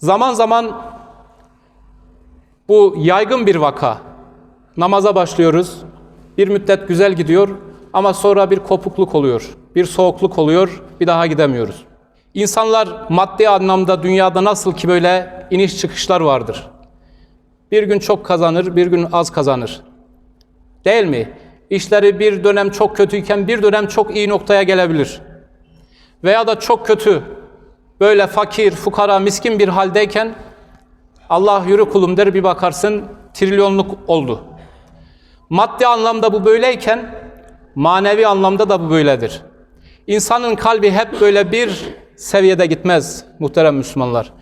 Zaman zaman bu yaygın bir vaka. Namaza başlıyoruz. Bir müddet güzel gidiyor ama sonra bir kopukluk oluyor. Bir soğukluk oluyor. Bir daha gidemiyoruz. İnsanlar maddi anlamda dünyada nasıl ki böyle iniş çıkışlar vardır. Bir gün çok kazanır, bir gün az kazanır. Değil mi? İşleri bir dönem çok kötüyken bir dönem çok iyi noktaya gelebilir. Veya da çok kötü, böyle fakir, fukara, miskin bir haldeyken Allah yürü kulum der bir bakarsın trilyonluk oldu. Maddi anlamda bu böyleyken manevi anlamda da bu böyledir. İnsanın kalbi hep böyle bir seviyede gitmez muhterem Müslümanlar.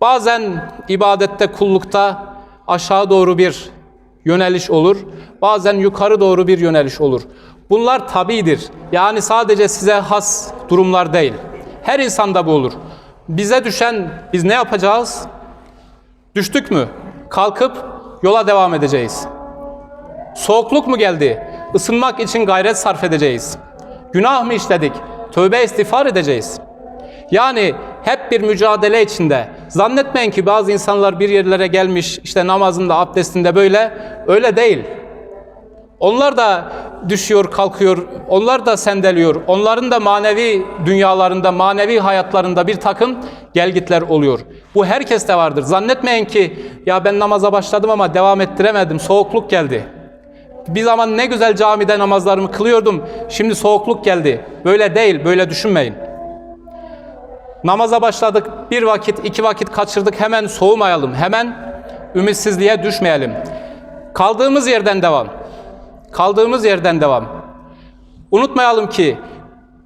Bazen ibadette, kullukta aşağı doğru bir yöneliş olur. Bazen yukarı doğru bir yöneliş olur. Bunlar tabidir. Yani sadece size has durumlar değil. Her insanda bu olur. Bize düşen biz ne yapacağız? Düştük mü? Kalkıp yola devam edeceğiz. Soğukluk mu geldi? Isınmak için gayret sarf edeceğiz. Günah mı işledik? Tövbe istiğfar edeceğiz. Yani hep bir mücadele içinde. Zannetmeyin ki bazı insanlar bir yerlere gelmiş işte namazında, abdestinde böyle. Öyle değil. Onlar da düşüyor, kalkıyor. Onlar da sendeliyor. Onların da manevi dünyalarında, manevi hayatlarında bir takım gelgitler oluyor. Bu herkeste vardır. Zannetmeyin ki ya ben namaza başladım ama devam ettiremedim. Soğukluk geldi. Bir zaman ne güzel camide namazlarımı kılıyordum. Şimdi soğukluk geldi. Böyle değil, böyle düşünmeyin. Namaza başladık, bir vakit, iki vakit kaçırdık. Hemen soğumayalım, hemen ümitsizliğe düşmeyelim. Kaldığımız yerden devam. Kaldığımız yerden devam. Unutmayalım ki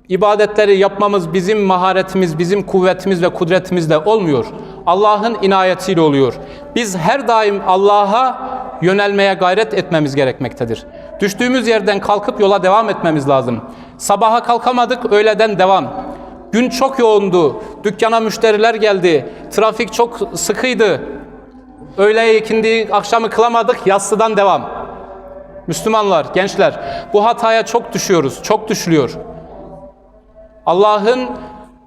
ibadetleri yapmamız bizim maharetimiz, bizim kuvvetimiz ve kudretimizle olmuyor. Allah'ın inayetiyle oluyor. Biz her daim Allah'a yönelmeye gayret etmemiz gerekmektedir. Düştüğümüz yerden kalkıp yola devam etmemiz lazım. Sabaha kalkamadık, öğleden devam. Gün çok yoğundu. Dükkana müşteriler geldi. Trafik çok sıkıydı. Öğle ikindi akşamı kılamadık. Yassıdan devam. Müslümanlar, gençler bu hataya çok düşüyoruz. Çok düşülüyor. Allah'ın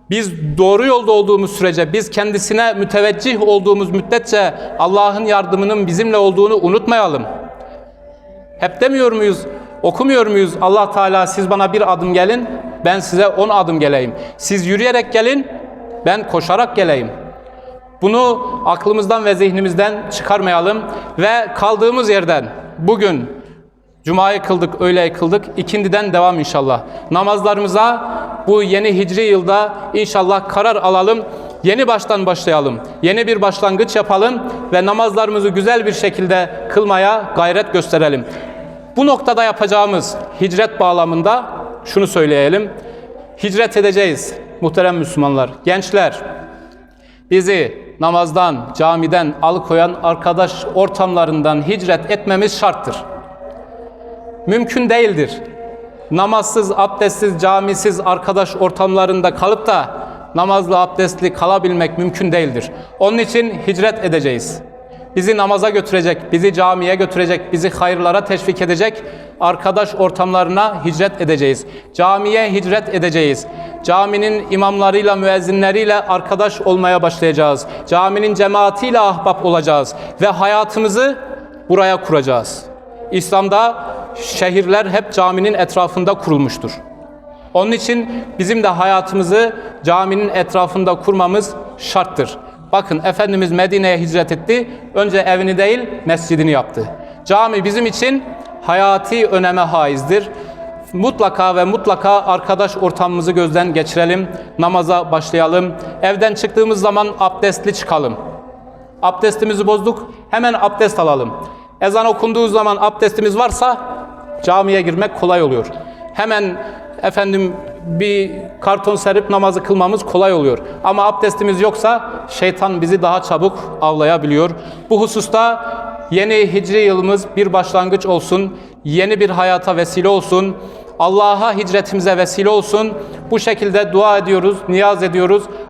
biz doğru yolda olduğumuz sürece, biz kendisine müteveccih olduğumuz müddetçe Allah'ın yardımının bizimle olduğunu unutmayalım. Hep demiyor muyuz, okumuyor muyuz? Allah Teala siz bana bir adım gelin, ben size on adım geleyim. Siz yürüyerek gelin, ben koşarak geleyim. Bunu aklımızdan ve zihnimizden çıkarmayalım ve kaldığımız yerden bugün Cuma'yı kıldık, öğleyi kıldık. İkindiden devam inşallah. Namazlarımıza bu yeni hicri yılda inşallah karar alalım. Yeni baştan başlayalım. Yeni bir başlangıç yapalım ve namazlarımızı güzel bir şekilde kılmaya gayret gösterelim. Bu noktada yapacağımız hicret bağlamında şunu söyleyelim. Hicret edeceğiz muhterem Müslümanlar. Gençler, bizi namazdan, camiden alıkoyan arkadaş ortamlarından hicret etmemiz şarttır. Mümkün değildir. Namazsız, abdestsiz, camisiz arkadaş ortamlarında kalıp da namazlı, abdestli kalabilmek mümkün değildir. Onun için hicret edeceğiz. Bizi namaza götürecek, bizi camiye götürecek, bizi hayırlara teşvik edecek arkadaş ortamlarına hicret edeceğiz. Camiye hicret edeceğiz. Caminin imamlarıyla, müezzinleriyle arkadaş olmaya başlayacağız. Caminin cemaatiyle ahbap olacağız ve hayatımızı buraya kuracağız. İslam'da şehirler hep caminin etrafında kurulmuştur. Onun için bizim de hayatımızı caminin etrafında kurmamız şarttır. Bakın Efendimiz Medine'ye hicret etti. Önce evini değil mescidini yaptı. Cami bizim için hayati öneme haizdir. Mutlaka ve mutlaka arkadaş ortamımızı gözden geçirelim. Namaza başlayalım. Evden çıktığımız zaman abdestli çıkalım. Abdestimizi bozduk. Hemen abdest alalım. Ezan okunduğu zaman abdestimiz varsa camiye girmek kolay oluyor. Hemen efendim bir karton serip namazı kılmamız kolay oluyor. Ama abdestimiz yoksa şeytan bizi daha çabuk avlayabiliyor. Bu hususta yeni hicri yılımız bir başlangıç olsun. Yeni bir hayata vesile olsun. Allah'a hicretimize vesile olsun. Bu şekilde dua ediyoruz, niyaz ediyoruz.